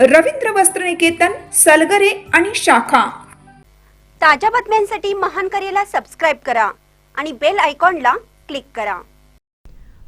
रवींद्र वस्त्रनिकेतन सलगरे आणि शाखा. ताज्या बातम्यांसाठी महान करेला सबस्क्राईब करा आणि बेल आयकॉनला क्लिक करा.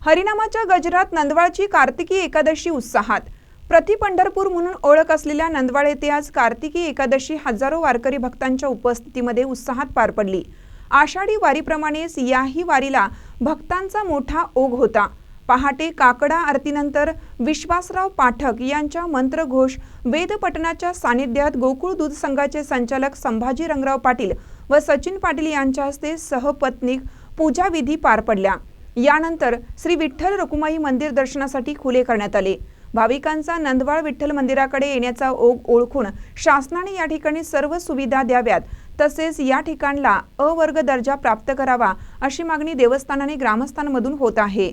हरिनामाच्या गजरात नंदवाळची कार्तिकी एकादशी उत्साहात. प्रति पंढरपूर म्हणून ओळख असलेल्या नंदवाळ येथे आज कार्तिकी एकादशी हजारो वारकरी भक्तांच्या उपस्थितीमध्ये उत्साहात पार पडली. आषाढी वारीप्रमाणेच याही वारीला भक्तांचा मोठा ओघ होता. पहाटे काकडा आरतीनंतर विश्वासराव पाठक यांच्या मंत्रघोष वेदपठणाच्या सानिध्यात गोकुळ दूध संघाचे संचालक संभाजी रंगराव पाटील व सचिन पाटील यांच्या हस्ते सहपत्नीक पूजाविधी पार पडल्या. यानंतर श्री विठ्ठल रकुमाई मंदिर दर्शनासाठी खुले करण्यात आले. भाविकांचा नंदवाळ विठ्ठल मंदिराकडे येण्याचा ओघ ओळखून शासनाने या ठिकाणी सर्व सुविधा द्याव्यात तसेच या ठिकाणला अवर्ग दर्जा प्राप्त करावा अशी मागणी देवस्थानाने ग्रामस्थांमधून होत आहे.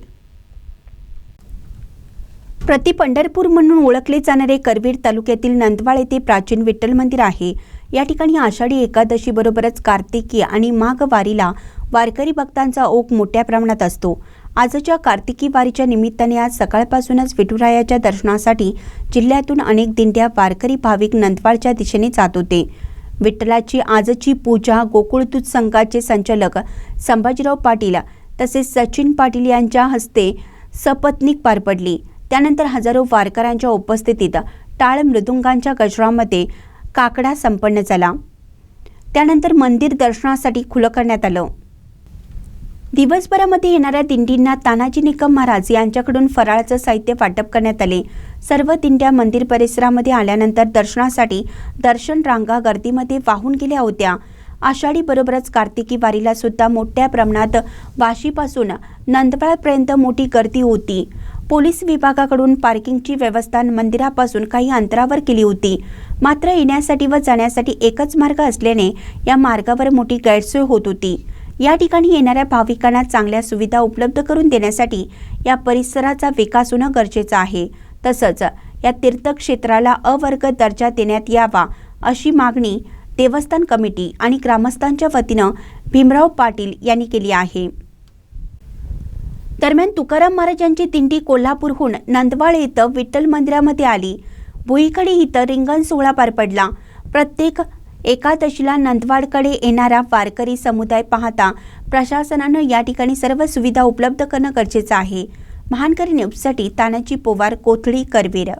प्रति पंढरपूर म्हणून ओळखले जाणारे करवीर तालुक्यातील नंदवाळ येथे प्राचीन विठ्ठल मंदिर आहे. या ठिकाणी आषाढी एकादशी बरोबरच कार्तिकी आणि माघ वारीला वारकरी भक्तांचा ओघ मोठ्या प्रमाणात असतो. आजच्या कार्तिकी वारीच्या निमित्ताने आज सकाळपासूनच विठुरायाच्या दर्शनासाठी जिल्ह्यातून अनेक दिंड्या वारकरी भाविक नंदवाळच्या दिशेने जात होते. विठ्ठलाची आजची पूजा गोकुळतूत संघाचे संचालक संभाजीराव पाटील तसेच सचिन पाटील यांच्या हस्ते सपत्नीक पार पडली. त्यानंतर हजारो वारकऱ्यांच्या उपस्थितीत टाळ मृदुंगांच्या गजरामध्ये काकडा संपन्न झाला. त्यानंतर मंदिर दर्शनासाठी खुलं करण्यात आलं. दिवसभरामध्ये येणाऱ्या दिंडींना तानाजी निकम महाराज यांच्याकडून फराळाचं साहित्य वाटप करण्यात आले. सर्व दिंड्या मंदिर परिसरामध्ये आल्यानंतर दर्शनासाठी दर्शन रांगा गर्दीमध्ये वाहून गेल्या होत्या. आषाढीबरोबरच कार्तिकी वारीला सुद्धा मोठ्या प्रमाणात वाशीपासून नंदवाळपर्यंत मोठी गर्दी होती. पोलीस विभागाकडून पार्किंगची व्यवस्था मंदिरापासून काही अंतरावर केली होती. मात्र येण्यासाठी व जाण्यासाठी एकच मार्ग असल्याने या मार्गावर मोठी गैरसोय होत होती. या ठिकाणी येणाऱ्या भाविकांना चांगल्या सुविधा उपलब्ध करून देण्यासाठी या परिसराचा विकास होणं गरजेचं आहे. तसंच या तीर्थक्षेत्राला अवर्ग दर्जा देण्यात यावा अशी मागणी देवस्थान कमिटी आणि ग्रामस्थांच्या वतीनं भीमराव पाटील यांनी केली आहे. दरम्यान तुकाराम महाराजांची तिंडी दिंडी कोल्हापूरहून नंदवाळ इथं विठ्ठल मंदिरामध्ये आली. भुईकडे इथं रिंगण सोहळा पार पडला. प्रत्येक एकादशीला नंदवाडकडे येणारा वारकरी समुदाय पाहता प्रशासनानं या ठिकाणी सर्व सुविधा उपलब्ध करणं गरजेचं आहे. महानकरी न्यूजसाठी तानाजी पोवार कोथळी करवीर.